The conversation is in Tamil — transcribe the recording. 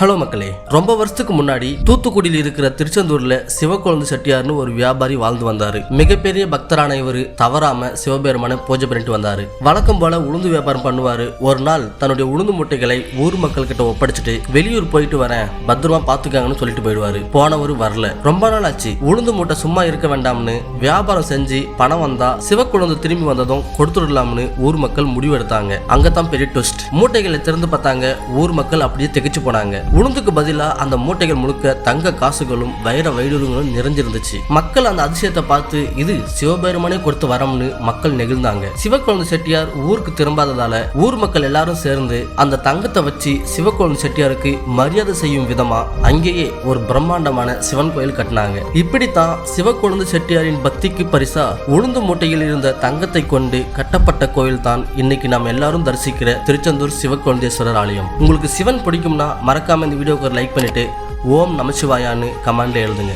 ஹலோ மக்களே. ரொம்ப வருஷத்துக்கு முன்னாடி தூத்துக்குடியில் இருக்கிற திருச்செந்தூர்ல சிவக்கொழுந்து செட்டியார்னு ஒரு வியாபாரி வாழ்ந்து வந்தாரு. மிகப்பெரிய பக்தரான இவர் தவறாம சிவபெருமான பூஜை பண்ணிட்டு வந்தாரு. வழக்கம் போல உளுந்து வியாபாரம் பண்ணுவாரு. ஒரு நாள் தன்னுடைய உளுந்து மூட்டைகளை ஊர் மக்கள் கிட்ட ஒப்படைச்சிட்டு வெளியூர் போயிட்டு வரேன் பத்திரமா பாத்துக்காங்கன்னு சொல்லிட்டு போயிடுவாரு. போனவர் வரல. ரொம்ப நாள் ஆச்சு. உளுந்து மூட்டை சும்மா இருக்க வேண்டாம்னு வியாபாரம் செஞ்சு பணம் வந்தா சிவக்கொழுந்து திரும்பி வந்ததும் கொடுத்துடலாம்னு ஊர் மக்கள் முடிவெடுத்தாங்க. அங்கதான் பெரிய ட்விஸ்ட் மூட்டைகளை திறந்து பார்த்தாங்க. ஊர் மக்கள் அப்படியே திகைச்சு போனாங்க. வச்சிருந்தாங்க உளுந்துக்கு பதிலா அந்த மூட்டைகள் முழுக்க தங்க காசுகளும் வைர வைடூரங்களும் நிறைஞ்சிருந்துச்சு. மக்கள் அந்த அதிசயத்தை பார்த்து இது சிவபெருமானே கொடுத்து வரம்னு மக்கள் நெகிழ்ந்தாங்க. சிவக்குழந்தை செட்டியார் ஊருக்கு திரும்பாததால ஊர் மக்கள் எல்லாரும் சேர்ந்து அந்த தங்கத்தை வச்சு சிவக்குழந்தை செட்டியாருக்கு மரியாதை செய்யும் விதமா அங்கேயே ஒரு பிரம்மாண்டமான சிவன் கோயில் கட்டினாங்க. இப்படித்தான் சிவக்குழந்தை செட்டியாரின் பக்திக்கு பரிசா உளுந்து மூட்டையில் இருந்த தங்கத்தை கொண்டு கட்டப்பட்ட கோயில் தான் இன்னைக்கு நாம் எல்லாரும் தரிசிக்கிற திருச்செந்தூர் சிவக்குழந்தேஸ்வரர் ஆலயம். உங்களுக்கு சிவன் பிடிக்கும்னா மறக்காமல் இந்த வீடியோக்கு ஒரு லைக் பண்ணிட்டு ஓம் நமச்சிவாயான்னு கமெண்டில் எழுதுங்க.